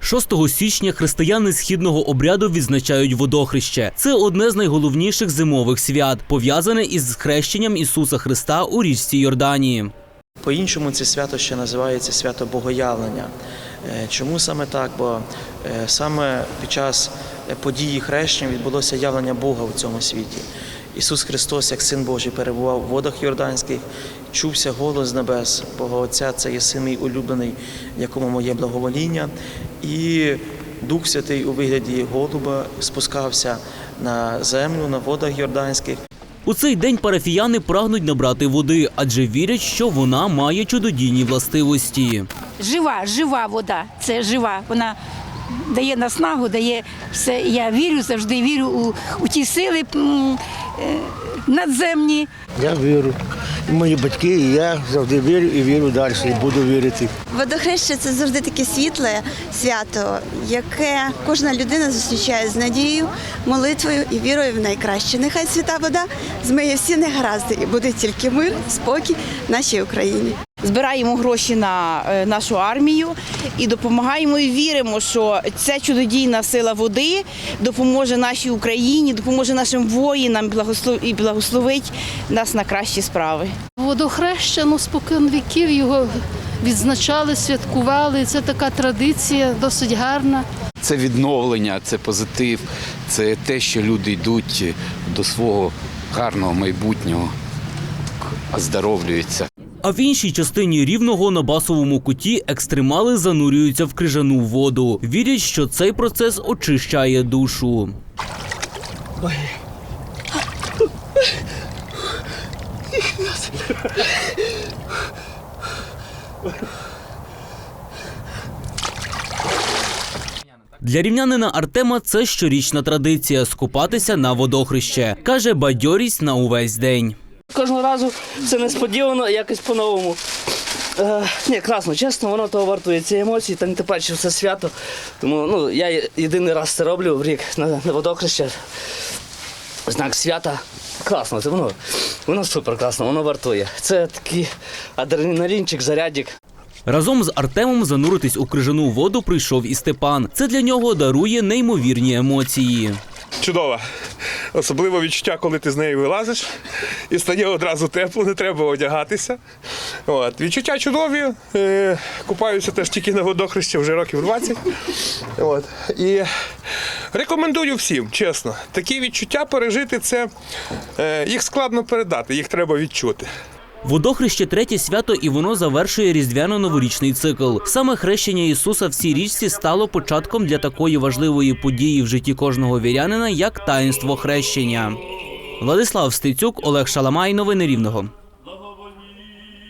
6 січня християни східного обряду відзначають водохреще. Це одне з найголовніших зимових свят, пов'язане із хрещенням Ісуса Христа у річці Йорданії. По-іншому це свято ще називається свято Богоявлення. Е, Чому саме так? Бо е, саме під час е, події хрещення відбулося явлення Бога в цьому світі. Ісус Христос, як Син Божий, перебував в водах Йорданських, чувся голос з небес. Бога Отця це є син мій улюблений, якому моє благовоління. І Дух Святий у вигляді голуба спускався на землю, на водах Йорданських. У цей день парафіяни прагнуть набрати води, адже вірять, що вона має чудодійні властивості. жива, жива вода. Це жива. Вона дає наснагу, дає все. Я вірю, завжди вірю у, у ті сили е, надземні. Я вірю. Мої батьки, і я завжди вірю і вірю далі, і буду вірити. Водохреща це завжди таке світле свято, яке кожна людина зустрічає з надією, молитвою і вірою в найкраще. Нехай свята вода змиє всі негаразди і буде тільки мир, спокій нашій Україні. Збираємо гроші на е, нашу армію і допомагаємо і віримо, що ця чудодійна сила води допоможе нашій Україні, допоможе нашим воїнам і благословить нас на кращі справи. Водохреща, ну, спокон віків його відзначали, святкували. Це така традиція, досить гарна. Це відновлення, це позитив, це те, що люди йдуть до свого гарного майбутнього, оздоровлюються. А в іншій частині рівного на басовому куті екстремали занурюються в крижану воду. Вірять, що цей процес очищає душу. Для рівнянина Артема це щорічна традиція скупатися на водохреще. Каже, бадьорість на увесь день. Кожного разу це несподівано, якось по-новому. Е, ні, красно, чесно, воно того вартує ці емоції, та не те паче це свято. Тому ну, я єдиний раз це роблю в рік на, на водохреще. Знак свята. Класно, це воно, воно супер класно, воно вартує. Це такий адреналінчик, зарядик. Разом з Артемом зануритись у крижану воду прийшов і Степан. Це для нього дарує неймовірні емоції. Чудова. Особливо відчуття, коли ти з нею вилазиш і стає одразу тепло, не треба одягатися. От. Відчуття чудові. Е, купаюся теж тільки на водохрещі вже років 20. От. І рекомендую всім, чесно. Такі відчуття пережити це е, їх складно передати, їх треба відчути. Водохреще третє свято, і воно завершує різдвяно-новорічний цикл. Саме хрещення Ісуса в цій річці стало початком для такої важливої події в житті кожного вірянина, як таїнство хрещення. Владислав Стецюк, Олег Шаламай. Новини Рівного.